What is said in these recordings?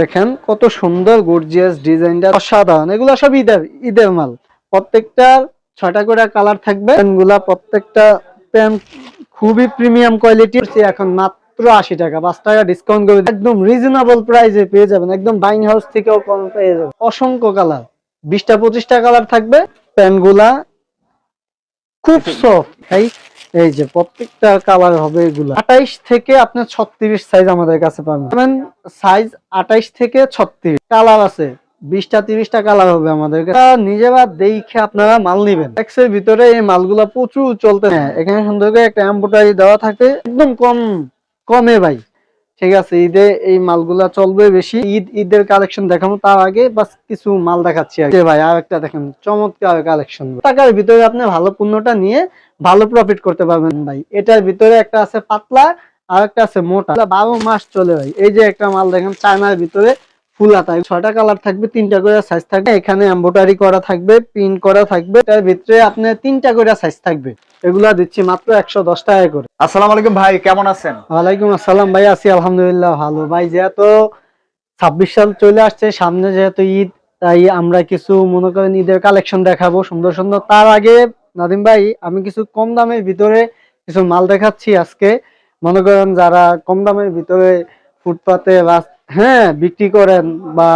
দেখেন, কত সুন্দর গর্জিয়াস ডিজাইনটা অসাধারণ। এগুলো সব ঈদের ঈদের মাল। প্রত্যেকটা ছয়টা করে কালার থাকবে। প্রত্যেকটা প্যান্ট খুবই প্রিমিয়াম কোয়ালিটি এখন মাত্র আশি টাকা। পাঁচ টাকা ডিসকাউন্ট করে একদম রিজনেবল প্রাইসে পেয়ে যাবেন। একদম বাইং হাউস থেকেও কম পেয়ে যাবেন। অসংখ্য কালার বিশটা পঁচিশটা কালার থাকবে। প্যান্টগুলা খুব সফট এই যে প্রত্যেকটা কালার হবে এগুলো। আঠাইশ থেকে আপনার ছত্রিশ সাইজ আমাদের কাছে পাবেন। সাইজ আঠাইশ থেকে ছত্রিশ। কালার আছে, বিশটা তিরিশটা কালার হবে আমাদের তা নিজেরা দেখে আপনারা মাল নিবেন। এক্সের ভিতরে এই মালগুলা প্রচুর চলতে হ্যাঁ এখানে সুন্দর করে একটা এম্বোটারি দেওয়া থাকে। একদম কম, কমে ভাই। ঠিক আছে, ঈদে এই মালগুলা চলবে বেশি। ঈদ, ঈদের কালেকশন দেখানো তার আগে, বাস কিছু মাল দেখাচ্ছি ভাই আর একটা দেখেন, চমৎকার কালেকশন টাকার ভিতরে আপনি ভালো পণ্যটা নিয়ে ভালো প্রফিট করতে পারবেন ভাই। এটার ভিতরে একটা আছে পাতলা আর একটা আছে মোটা। বারো মাস চলে ভাই। এই যে একটা মাল দেখেন চায়নার ভিতরে ফুল হাতা ছয়টা কালার থাকবে তিনটা করে সাইজ থাকবে। এখানে এম্বোটারি করা থাকবে প্রিন্ট করা থাকবে। এটার ভিতরে আপনার তিনটা করে সাইজ থাকবে। এগুলা দিচ্ছি মাত্র একশো দশ টাকা করে। আসসালামু আলাইকুম ভাই কেমন আছেন? ওয়ালাইকুম আসসালাম ভাই আছি আলহামদুলিল্লাহ ভালো। ভাই যেহেতু ছাব্বিশ সাল চলে আসছে সামনে যেহেতু ঈদ তাই আমরা কিছু মনে করেন ঈদের কালেকশন দেখাবো সুন্দর সুন্দর। তার আগে নাদিম ভাই, আমি কিছু কম দামের ভিতরে কিছু মাল দেখাচ্ছি আজকে। মনে করেন যারা কম দামের ভিতরে ফুটপাতে হ্যাঁ বিক্রি করেন বা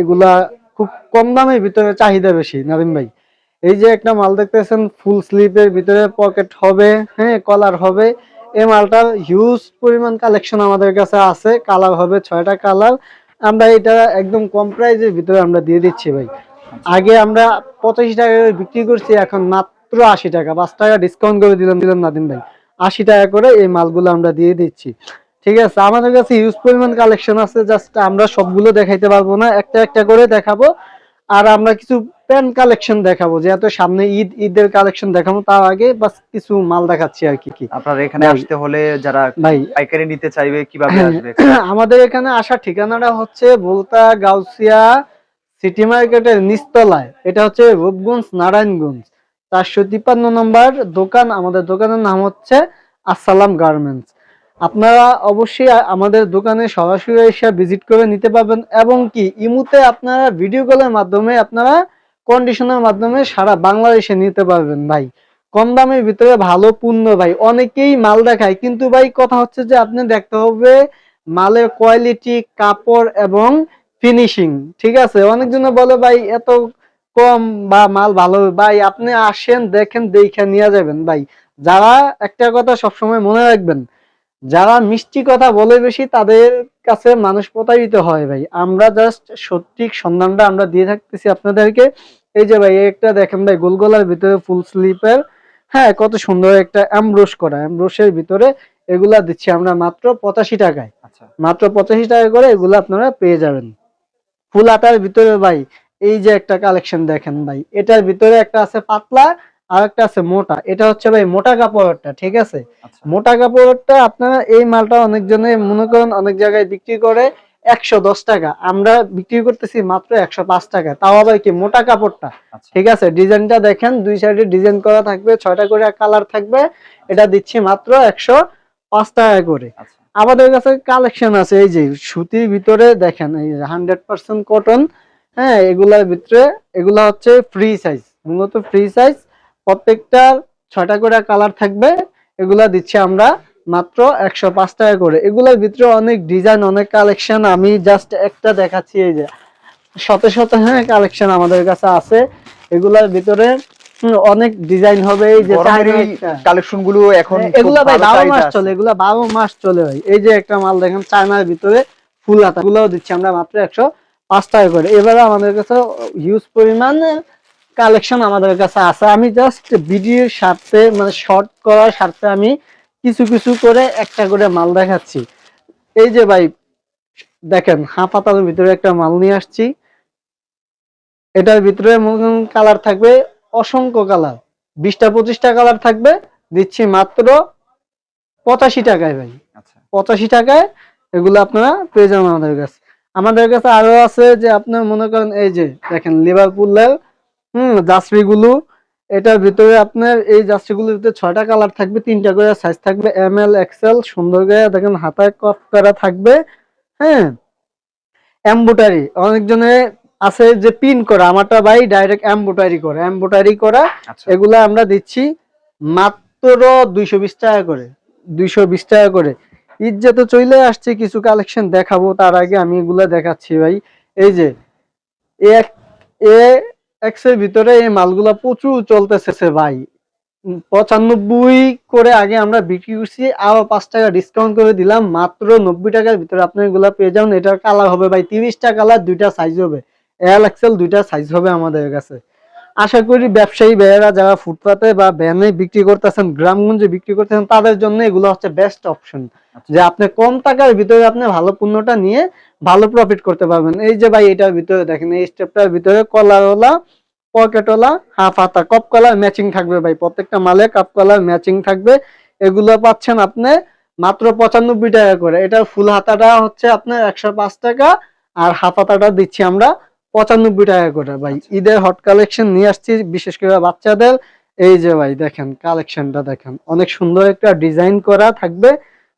এগুলা খুব কম দামের ভিতরে চাহিদা বেশি, নাদিম ভাই। এই যে একটা মাল দেখতেছেন, ফুল স্লিপের ভিতরে পকেট হবে হ্যাঁ কলার হবে। এই মালটার হিউজ পরিমাণ কালেকশন আমাদের কাছে আছে কালার হবে ছয়টা কালার আমরা এটা একদম কম প্রাইজের ভিতরে আমরা দিয়ে দিচ্ছি ভাই। আগে আমরা পঁচাশি টাকা করে বিক্রি করছি, এখন মাত্র আশি টাকা। পাঁচ টাকা ডিসকাউন্ট করে দিলাম দিলাম নাদিম ভাই। আশি টাকা করে এই মালগুলো আমরা দিয়ে দিচ্ছি। ঠিক আছে আমাদের কাছে হিউজ পরিমাণ কালেকশন আছে জাস্ট আমরা সবগুলো দেখাইতে পারব না। একটা একটা করে দেখাবো। আর আমরা কিছু প্যান্ট কালেকশন দেখাবো যেহেতু সামনে ঈদ ঈদের কালেকশন দেখাবো তার আগে বাস কিছু মাল দেখাচ্ছি আর কি কি। আপনার এখানে আসতে হলে যারা ভাই পাইকারি নিতে চাইবে কীভাবে আসবে? আমাদের এখানে আসার ঠিকানাটা হচ্ছে বলতা গাউসিয়া সিটি মার্কেটের নিচতলায়। এটা হচ্ছে রূপগঞ্জ নারায়ণগঞ্জ। চারশো তিপ্পান্ন নম্বর দোকান, আমাদের দোকানের নাম হচ্ছে আসসালাম গার্মেন্টস। আপনারা অবশ্যই আমাদের দোকানে সরাসরি এসে ভিজিট করে নিতে পারবেন এবং কি, ইমুতে আপনারা ভিডিও কলের মাধ্যমে আপনারা কন্ডিশনের মাধ্যমে সারা বাংলাদেশে নিতে পারবেন ভাই। কম দামের ভিতরে ভালো পণ্য ভাই, অনেকেই মাল দেখায়, কিন্তু ভাই কথা হচ্ছে যে আপনি দেখতে হবে মালের কোয়ালিটি কাপড় এবং ফিনিশিং ঠিক আছে? অনেকজন বলে ভাই, এত কম বা মাল ভালো ভাই আপনি আসেন দেখেন দেখে নিয়ে যাবেন ভাই। যারা একটা কথা সবসময় মনে রাখবেন যারা মিষ্টি কথা বলে বেশি তাদের কাছে মানুষ প্রতারিত হয় ভাই। আমরা জাস্ট সঠিক সন্ধানটা আমরা দিয়ে থাকতেছি আপনাদেরকে। এই যে ভাই একটা দেখেন ভাই গোলগোলার ভিতরে ফুল স্লিপের হ্যাঁ কত সুন্দর একটা অ্যামব্রোশ করা। অ্যামব্রোশের ভিতরে এগুলা দিচ্ছি আমরা মাত্র পঁচাশি টাকায়। আচ্ছা। মাত্র পঁচাশি টাকা করে এগুলো আপনারা পেয়ে যাবেন। ফুল আটার ভিতরে ভাই এই যে একটা কালেকশন দেখেন ভাই এটার ভিতরে একটা আছে পাতলা আর একটা আছে মোটা। এটা হচ্ছে ভাই মোটা কাপড়েরটা ঠিক আছে? আচ্ছা। মোটা কাপড়েরটা আপনারা এই মালটা অনেকজনে মনে করেন অনেক জায়গায় বিক্রি করে একশো দশ টাকা আমরা বিক্রি করতেছি মাত্র একশো পাঁচ টাকা। তাও আবার কি মোটা কাপড়টা? আচ্ছা। ঠিক আছে ডিজাইনটা দেখেন দুই সাইডে ডিজাইন করা থাকবে ছয়টা করে কালার থাকবে এটা দিচ্ছি মাত্র একশো পাঁচ টাকা করে। আচ্ছা। আমাদের কাছে কালেকশন আছে এই যে সুতির ভিতরে দেখেন এই হান্ড্রেড পার্সেন্ট কটন হ্যাঁ এগুলার ভিতরে এগুলা হচ্ছে ফ্রি সাইজ মূলত ফ্রি সাইজ প্রত্যেকটা ছয়টা করে কালার থাকবে। এগুলা দিচ্ছি আমরা মাত্র একশো পাঁচ টাকা করে। এগুলোর ভিতরে অনেক ডিজাইন অনেক কালেকশন আমি জাস্ট একটা দেখাচ্ছি এই যে শত শত হ্যাঁ কালেকশন আমাদের কাছে আছে। এগুলার ভিতরে অনেক ডিজাইন হবে। এই যে। কালেকশনগুলো এখন হ্যাঁ, এগুলা ভাই বারো মাস চলে এগুলা বারো মাস চলে ভাই। এই যে একটা মাল দেখেন চায়নার ভিতরে ফুল হাতা গুলোও দিচ্ছি আমরা মাত্র একশো পাঁচ টাকা করে। এবারে আমাদের কাছে হিউজ পরিমাণ কালেকশন আমাদের কাছে আছে। আমি জাস্ট ভিডিওর স্বার্থে মানে শর্ট করার স্বার্থে আমি কিছু কিছু করে একটা করে মাল দেখাচ্ছি। এই যে ভাই দেখেন হাফ ভিতরে একটা মাল নিয়ে আসছি। এটার ভিতরে কালার থাকবে অসংখ্য কালার বিশটা পঁচিশটা কালার থাকবে। দিচ্ছি মাত্র পঁচাশি টাকায় ভাই। আচ্ছা। পঁচাশি টাকায় এগুলো আপনারা পেয়ে যাবেন আমাদের কাছে। আমাদের কাছে আরও আছে যে আপনার মনে করেন এই যে দেখেন লিভারপুলের হুম জার্সি গুলো এটার ভিতরে আপনার এই জার্সি গুলোর ভিতরে ছয়টা কালার থাকবে তিনটা করে সাইজ থাকবে এম এল এক্সেল সুন্দর করে দেখেন হাতায় কফ করা থাকবে হ্যাঁ। এম্বোটারি অনেকজনে আছে যে পিন করা আমারটা ভাই ডাইরেক্ট এম্বোটারি করে এম্বোটারি করা আচ্ছা। এগুলা আমরা দিচ্ছি মাত্র দুইশো বিশ টাকা করে দুইশো বিশ টাকা করে। ঈদ যেহেতু চলে আসছে, কিছু কালেকশন দেখাবো, তার আগে আমি এগুলা দেখাচ্ছি ভাই। এই যে এক- এ এক্স ভিতরে এই মালগুলা প্রচুর চলতেছে ভাই। পঁচানব্বই করে আগে আমরা বিক্রি করছি, আরও পাঁচ টাকা ডিসকাউন্ট করে দিলাম, মাত্র নব্বই টাকার ভিতরে আপনি এগুলা পেয়ে যাবেন। এটার কালার হবে ভাই, তিরিশটা কালার দুইটা সাইজ হবে। এল এক্সেল দুইটা সাইজ হবে আমাদের কাছে। আশা করি ব্যবসায়ী ভাইয়েরা যারা ফুটপাতে বা ভ্যানে বিক্রি করতেছেন গ্রামগঞ্জে বিক্রি করতেছেন তাদের জন্য এগুলো হচ্ছে বেস্ট অপশন যে আপনি কম টাকার ভিতরে আপনি ভালো পণ্যটা নিয়ে ভালো প্রফিট করতে পারবেন। এই যে ভাই এটার ভিতরে দেখেন এই স্টেপটার ভিতরে কলারওয়ালা পকেটওয়ালা হাফ হাতা কপ কলার ম্যাচিং থাকবে ভাই। প্রত্যেকটা মালে কাপ কলার ম্যাচিং থাকবে। এগুলো পাচ্ছেন আপনি মাত্র পঁচানব্বই টাকা করে। এটার ফুল হাতাটা হচ্ছে আপনার একশো পাঁচ টাকা আর হাফ হাতাটা দিচ্ছি আমরা পঁচানব্বই টাকা করে ভাই। ঈদের হট কালেকশন নিয়ে আসছি বিশেষ করে বাচ্চাদের। এই যে ভাই দেখেন কালেকশনটা দেখেন। অনেক সুন্দর একটা ডিজাইন করা থাকবে।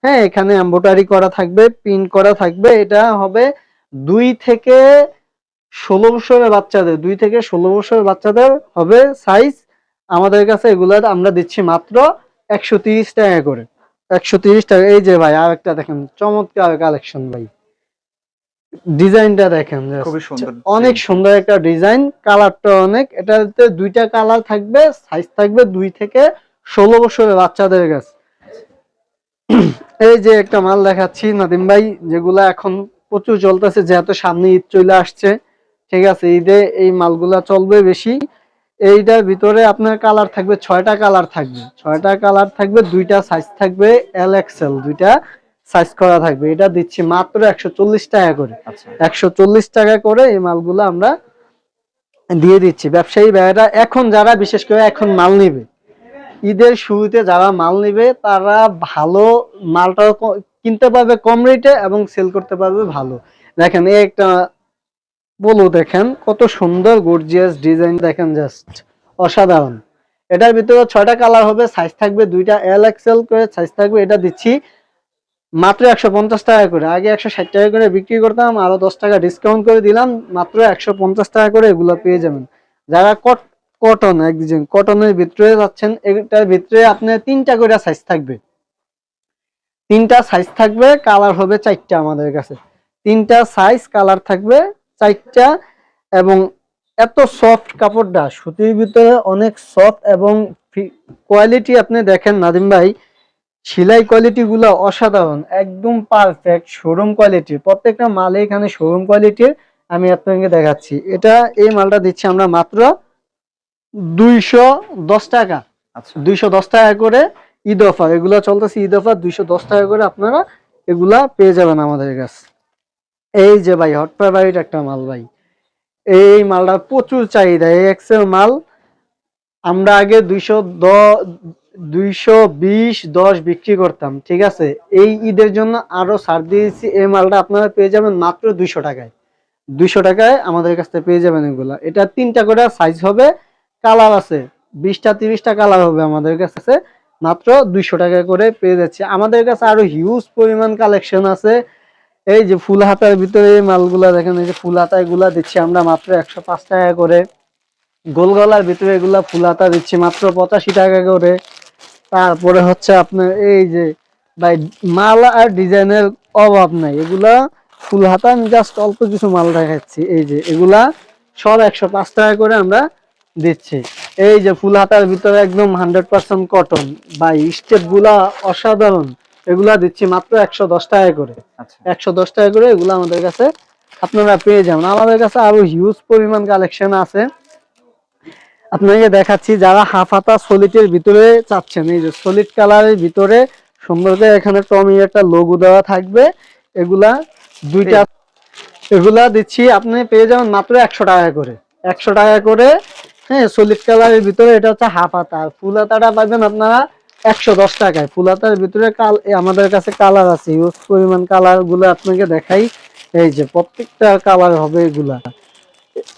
হ্যাঁ এখানে এম্বোটারি করা থাকবে প্রিন্ট করা থাকবে। এটা হবে দুই থেকে ষোলো বছরের বাচ্চাদের দুই থেকে ষোলো বছরের বাচ্চাদের হবে সাইজ আমাদের কাছে এগুলো আমরা দিচ্ছি মাত্র একশো তিরিশ টাকা করে। একশো তিরিশ টাকা। এই যে ভাই আর একটা দেখেন চমৎকার কালেকশন ভাই। ডিজাইনটা দেখেন খুবই সুন্দর। অনেক সুন্দর একটা ডিজাইন কালারটা অনেক। এটাতে দুইটা কালার থাকবে সাইজ থাকবে দুই থেকে ষোলো বছরের বাচ্চাদের কাছে। এই যে একটা মাল দেখাচ্ছি নাদিম ভাই যেগুলা এখন প্রচুর চলতেছে যেহেতু সামনে ঈদ চলে আসছে। ঠিক আছে ঈদে এই মালগুলা চলবে বেশি। এইটার ভিতরে আপনার কালার থাকবে ছয়টা কালার থাকবে। ছয়টা কালার থাকবে দুইটা সাইজ থাকবে এল এক্সেল দুইটা সাইজ করা থাকবে। এটা দিচ্ছি মাত্র একশো চল্লিশ টাকা করে। আচ্ছা। একশো চল্লিশ টাকা করে এই মালগুলো আমরা দিয়ে দিচ্ছি। ব্যবসায়ী ভাইয়েরা এখন যারা বিশেষ করে এখন মাল নিবে ঈদের শুরুতে যারা মাল নিবে তারা ভালো মালটা কিনতে পারবে কম রেটে এবং সেল করতে পারবে ভালো। দেখেন এই একটা বলো দেখেন কত সুন্দর গর্জিয়াস ডিজাইন দেখেন জাস্ট অসাধারণ। এটার ভিতরে ছয়টা কালার হবে সাইজ থাকবে দুইটা এল এক্সেল করে সাইজ থাকবে এটা দিচ্ছি মাত্র একশো পঞ্চাশ টাকা করে। আগে একশো ষাট টাকা করে বিক্রি করতাম, আরও দশ টাকা ডিসকাউন্ট করে দিলাম, মাত্র একশো পঞ্চাশ টাকা করে এগুলো পেয়ে যাবেন। যারা কট কটন একদিন কটনের ভিতরে যাচ্ছেন, এটার ভিতরে আপনার তিনটা করে সাইজ থাকবে। তিনটা সাইজ থাকবে কালার হবে চারটা আমাদের কাছে। তিনটা সাইজ কালার থাকবে চারটা এবং এত সফট কাপড়টা, সুতির ভিতরে অনেক সফট এবং কোয়ালিটি আপনি দেখেন নাদিম ভাই সেলাই কোয়ালিটি গুলো অসাধারণ একদম পারফেক্ট শোরুম কোয়ালিটির প্রত্যেকটা মালে এখানে শোরুম কোয়ালিটির আমি আপনাকে দেখাচ্ছি। এটা এই মালটা দিচ্ছি আমরা মাত্র দুইশো দশ টাকা। আচ্ছা। দুইশো দশ টাকা করে ঈদ অফার। এগুলো চলতেছে ঈদ অফার। দুইশো দশ টাকা করে আপনারা এগুলা পেয়ে যাবেন আমাদের কাছে। এই যে ভাই হট ফেভারিট একটা মাল ভাই। এই মালটা প্রচুর চাহিদা। এই এক্সেল মাল আমরা আগে দুইশো দশ দুইশো বিশ দশ বিক্রি করতাম, ঠিক আছে? এই ঈদের জন্য আরও ছাড় দিয়েছি, এই মালটা আপনারা পেয়ে যাবেন মাত্র দুইশো টাকায়। দুইশো টাকায় আমাদের কাছ থেকে পেয়ে যাবেন এগুলা। এটা তিনটা করে সাইজ হবে কালার আছে, বিশটা, তিরিশটা কালার হবে আমাদের কাছে মাত্র দুইশো টাকা করে পেয়ে যাচ্ছে। আমাদের কাছে আরও হিউজ পরিমাণ কালেকশন আছে। এই যে ফুল হাতার ভিতরে এই মালগুলা দেখেন, এই যে ফুল হাতা এগুলা দিচ্ছি আমরা মাত্র একশো পাঁচ টাকা করে। গোল গলার ভিতরে এগুলা ফুল হাতা দিচ্ছি মাত্র পঁচাশি টাকা করে। তারপরে হচ্ছে আপনার এই যে ভাই মাল আর ডিজাইনের অভাব নাই। এগুলা ফুল হাতা আমি জাস্ট অল্প কিছু মাল দেখাচ্ছি। এই যে এগুলা সব একশো পাঁচ টাকা করে আমরা দিচ্ছি। এই যে ফুল হাতার ভিতরে একদম হান্ড্রেড পার্সেন্ট কটন বা স্টেপগুলা অসাধারণ। এগুলা দিচ্ছি মাত্র একশো দশ টাকা করে। আচ্ছা। একশো দশ টাকা করে এগুলো আমাদের কাছে আপনারা পেয়ে যাবেন। আমাদের কাছে আরও হিউজ পরিমাণ কালেকশন আছে। আপনাকে দেখাচ্ছি যারা হাফ হাতা সলিটের ভিতরে চাচ্ছেন। এই যে সলিড কালারের ভিতরে সুন্দর করে এখানে টমি একটা লোগো দেওয়া থাকবে। এগুলা দুইটা এগুলা দিচ্ছি আপনি পেয়ে যাবেন মাত্র একশো টাকা করে। একশো টাকা করে হ্যাঁ সলিড কালারের ভিতরে এটা হচ্ছে হাফ হাতা আর ফুল হাতাটা পাবেন আপনারা একশো দশ টাকায়। ফুল হাতার ভিতরে কাল আমাদের কাছে কালার আছে ইউজ পরিমাণ কালারগুলো আপনাকে দেখাই। এই যে প্রত্যেকটা কালার হবে এগুলা।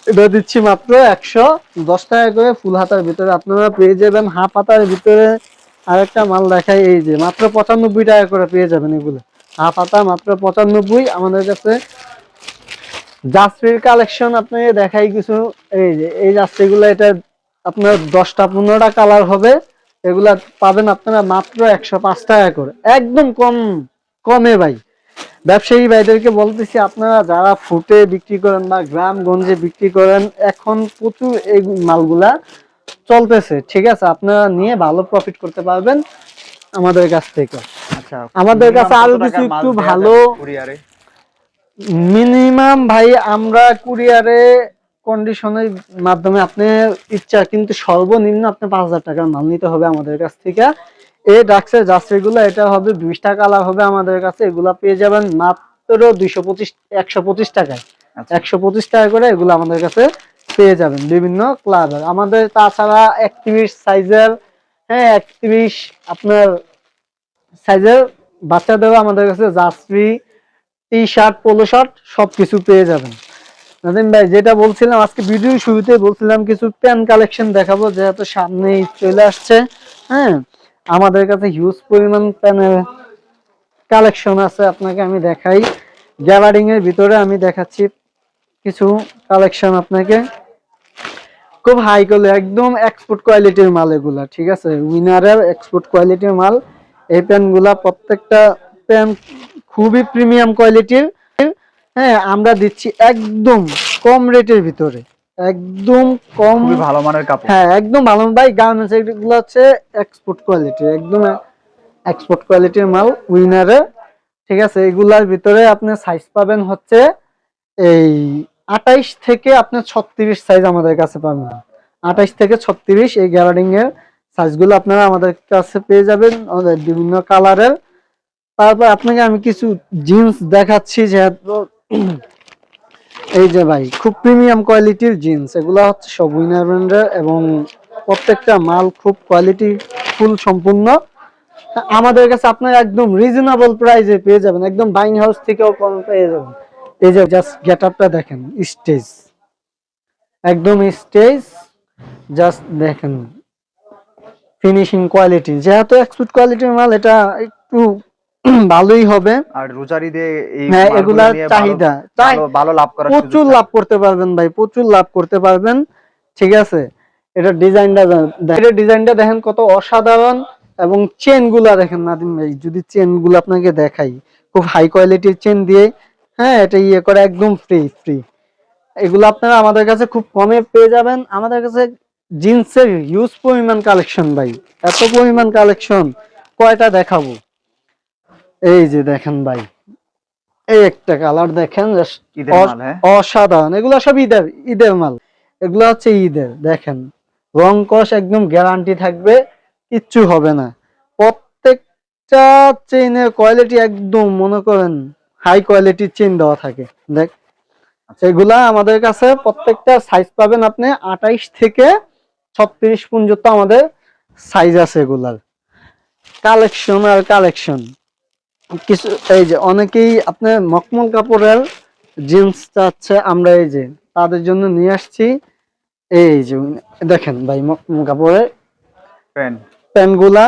এটা দিচ্ছি মাত্র একশো দশ টাকা করে ফুল হাতার ভিতরে। আপনারা পেয়ে যাবেন হাফ হাতার ভিতরে আরেকটা মাল দেখাই এই যে, মাত্র পঁচানব্বই টাকা করে পেয়ে যাবেন এগুলো। হাফ হাতা, মাত্র পঁচানব্বই। আমাদের কাছে জাস্ট্রির কালেকশন আপনি দেখাই কিছু। এই যে, এই জাস্ট্রিগুলো এটা আপনার দশটা পনেরোটা কালার হবে। এগুলা পাবেন আপনারা মাত্র একশো পাঁচ টাকা করে। একদম কম, কমে ভাই। ব্যবসায়ী ভাইদেরকে বলতেছি আপনারা যারা ফুটে বিক্রি করেন বা গ্রাম গঞ্জে বিক্রি করেন এখন প্রচুর এই মালগুলা চলতেছে ঠিক আছে? আপনারা নিয়ে ভালো প্রফিট করতে পারবেন আমাদের কাছ থেকে। আচ্ছা আমাদের কাছে আরও কিছু একটু ভালো মিনিমাম ভাই আমরা কুরিয়ারে কন্ডিশনের মাধ্যমে আপনি ইচ্ছা কিন্তু সর্বনিম্ন আপনি পাঁচ হাজার টাকার মাল নিতে হবে আমাদের কাছ থেকে। এই ডাক্সের জাস্টগুলো এটা হবে বিশটা কালার হবে আমাদের কাছে। এগুলা পেয়ে যাবেন মাত্র দুইশো পঁচিশ একশো পঁচিশ টাকায়। আচ্ছা। একশো পঁচিশ টাকা করে এগুলো আমাদের কাছে পেয়ে যাবেন বিভিন্ন ক্লাবের আমাদের তাছাড়া একত্রিশ সাইজের হ্যাঁ একত্রিশ আপনার সাইজের বাচ্চাদেরও আমাদের কাছে jersey T shirt polo shirt সবকিছু পেয়ে যাবেন। নাদিম ভাই যেটা বলছিলাম আজকে ভিডিও শুরুতে বলছিলাম কিছু প্যান কালেকশন দেখাবো যেহেতু সামনেই চলে আসছে হ্যাঁ। আমাদের কাছে হিউজ পরিমাণ প্যানের কালেকশন আছে, আপনাকে আমি দেখাই। গ্যালারিং এর ভিতরে আমি দেখাচ্ছি কিছু কালেকশন আপনাকে। খুব হাই কোয়ালিটি একদম এক্সপোর্ট কোয়ালিটির মাল এগুলা, ঠিক আছে? উইনারের এক্সপোর্ট কোয়ালিটির মাল। এই প্যান্টগুলা প্রত্যেকটা প্যান্ট খুবই প্রিমিয়াম কোয়ালিটির হ্যাঁ আমরা দিচ্ছি একদম কম রেটের ভিতরে। একদম কম ভালো মানের কাপড়। হ্যাঁ একদম ভালো ভাই গার্মেন্টস এগুলো হচ্ছে এক্সপোর্ট কোয়ালিটি একদম এক্সপোর্ট কোয়ালিটির মাল উইনারে ঠিক আছে এগুলার ভিতরে আপনি সাইজ পাবেন হচ্ছে এই আঠাইশ থেকে আপনি ছত্রিশ সাইজ আমাদের কাছে পাবেন। আঠাইশ থেকে ছত্রিশ এই গ্যালারিং এর সাইজগুলো আপনারা আমাদের কাছে পেয়ে যাবেন আমাদের বিভিন্ন কালারের তারপর আপনাকে আমি কিছু জিন্স দেখাচ্ছি যেহেতু এই যে ভাই, খুব প্রিমিয়াম কোয়ালিটির জিন্স এগুলো হচ্ছে সব উইনার ব্র্যান্ডের এবং প্রত্যেকটা মাল খুব কোয়ালিটি ফুল সম্পূর্ণ। আমাদের কাছে আপনার একদম রিজনেবল প্রাইসে পেয়ে যাবেন, একদম বাইং হাউস থেকেও কম পেয়ে যাবেন। এই যে জাস্ট গেট আপটা দেখেন স্টেজ একদম স্টেজ জাস্ট দেখেন। ফিনিশিং কোয়ালিটি যেহেতু এক্সপোর্ট কোয়ালিটির মাল, এটা একটু ভালোই হবে। আর রোজারি দিয়ে এই হ্যাঁ এগুলার চাহিদা। ভালো- লাভ করার সুযোগ প্রচুর লাভ করতে পারবেন ভাই প্রচুর লাভ করতে পারবেন। ঠিক আছে? এটা ডিজাইনটা এটা ডিজাইনটা দেখেন কত অসাধারণ। এবং চেনগুলা দেখেন নাদিম ভাই যদি চেনগুলো আপনাকে দেখাই খুব হাই কোয়ালিটির চেন দিয়ে হ্যাঁ এটা ইয়ে করে একদম ফ্রি ফ্রি এগুলো আপনারা আমাদের কাছে খুব কমে পেয়ে যাবেন। আমাদের কাছে জিন্সের হিউজ পরিমাণ কালেকশন ভাই। এত পরিমাণ কালেকশন কয়টা দেখাবো? এই যে দেখেন ভাই এই একটা কালার দেখেন হ্যাঁ? অসাধারণ। এগুলো সব ঈদের ঈদের মাল। এগুলো হচ্ছে ঈদের দেখেন। রং কস একদম গ্যারান্টি থাকবে কিচ্ছু হবে না। প্রত্যেকটা চেইনের কোয়ালিটি একদম মনে করেন হাই কোয়ালিটির চেইন দেওয়া থাকে। দেখ এগুলা আমাদের কাছে প্রত্যেকটা সাইজ পাবেন আপনি আঠাইশ থেকে ছত্রিশ পর্যন্ত আমাদের সাইজ আছে এগুলার। কালেকশন আর কালেকশন কিছু এই যে অনেকেই আপনার মকমল কাপড়ের জিন্স চাচ্ছে আমরা এই যে তাদের জন্য নিয়ে আসছি। এই যে দেখেন ভাই মকমল কাপড়ের প্যান্ট প্যান্টগুলা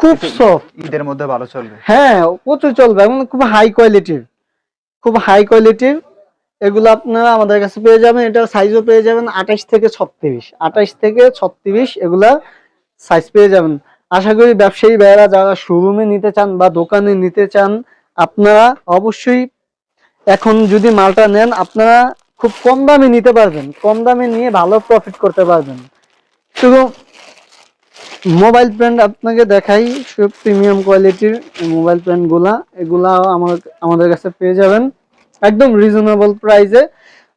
খুব সফট ঈদের মধ্যে ভালো চলবে। হ্যাঁ প্রচুর চলবে এবং খুব হাই কোয়ালিটির খুব হাই কোয়ালিটির এগুলো আপনারা আমাদের কাছে পেয়ে যাবেন এটা সাইজও পেয়ে যাবেন আঠাশ থেকে ছত্রিশ। আঠাশ থেকে ছত্রিশ এগুলা সাইজ পেয়ে যাবেন। আশা করি ব্যবসায়ী ভাইয়েরা যারা শোরুমে নিতে চান বা দোকানে নিতে চান, আপনারা অবশ্যই এখন যদি মালটা নেন, আপনারা খুব কম দামে নিতে পারবেন। কম দামে নিয়ে ভালো প্রফিট করতে পারবেন। শুধু মোবাইল ব্র্যান্ড আপনাকে দেখাই সব প্রিমিয়াম কোয়ালিটির মোবাইল ব্র্যান্ডগুলা, এগুলা আমার, আমাদের কাছে পেয়ে যাবেন। একদম রিজনেবল প্রাইসে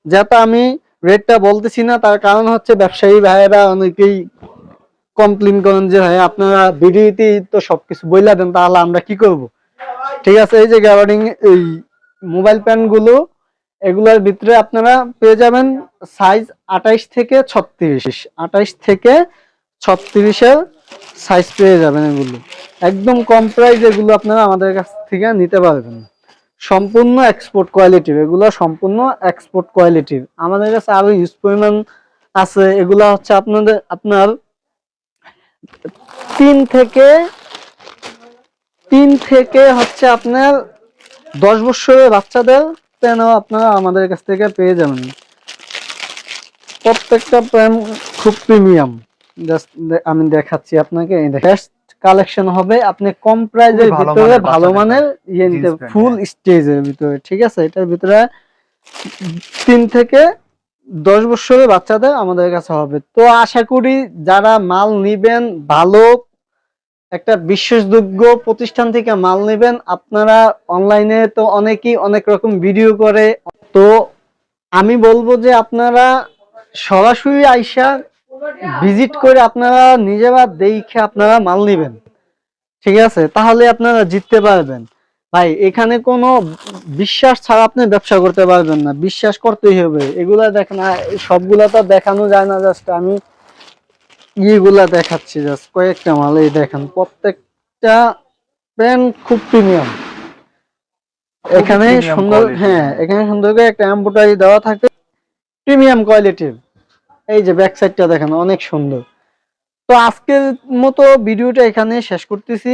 যেটা আমি রেটটা বলতেছি না, তার কারণ হচ্ছে ব্যবসায়ী ভাইয়েরা অনেকেই কমপ্লেন করেন যে ভাই আপনারা ভিডিওতেই তো সবকিছু বইলা দেন, তাহলে আমরা কি করব? ঠিক আছে, এই যে গ্যাবার্ডিং এই মোবাইল প্যানগুলো এগুলোর ভিতরে আপনারা পেয়ে যাবেন সাইজ আঠাইশ থেকে ছত্রিশ। আঠাইশ থেকে ছত্রিশের সাইজ পেয়ে যাবেন এগুলো। একদম কম প্রাইস এগুলো আপনারা আমাদের কাছ থেকে নিতে পারবেন। সম্পূর্ণ এক্সপোর্ট কোয়ালিটির এগুলো সম্পূর্ণ এক্সপোর্ট কোয়ালিটির আমাদের কাছে আরও ইউজ পরিমাণ আছে। এগুলো হচ্ছে আপনাদের, আপনার তিন থেকে তিন থেকে হচ্ছে আপনার দশ বছরের বাচ্চাদের প্যানও আপনারা আমাদের কাছ থেকে পেয়ে যাবেন। প্রত্যেকটা প্যান খুব প্রিমিয়াম। জাস্ট আমি দেখাচ্ছি আপনাকে বেস্ট কালেকশন হবে আপনি কম প্রাইজের ভিতরে ভালো মানের ইয়ে নিতে ফুল হ্যাঁ। স্টেজের ভিতরে ঠিক আছে? এটার ভিতরে তিন থেকে দশ বছরের বাচ্চাদের আমাদের কাছে হবে। তো আশা করি যারা মাল নিবেন, ভালো একটা বিশ্বাসযোগ্য প্রতিষ্ঠান থেকে মাল নেবেন, আপনারা অনলাইনে তো অনেকেই অনেক রকম ভিডিও করে। তো আমি বলব যে আপনারা সরাসরি আইসা ভিজিট করে আপনারা নিজেরা দেখে আপনারা মাল নেবেন। ঠিক আছে? তাহলে আপনারা জিততে পারবেন। ভাই এখানে কোনো বিশ্বাস ছাড়া আপনি ব্যবসা করতে পারবেন না। বিশ্বাস করতেই হবে। এগুলা দেখেন সবগুলা তো দেখানো যায় না জাস্ট আমি ইয়েগুলা দেখাচ্ছি জাস্ট কয়েকটা মাল এই দেখেন প্রত্যেকটা প্যান খুব প্রিমিয়াম এখানে সুন্দর হ্যাঁ এখানে সুন্দর করে একটা এম্বোটারি দেওয়া থাকে। প্রিমিয়াম কোয়ালিটির এই যে ব্যাক সাইডটা দেখেন অনেক সুন্দর। তো আজকের মতো ভিডিওটা এখানে শেষ করতেছি।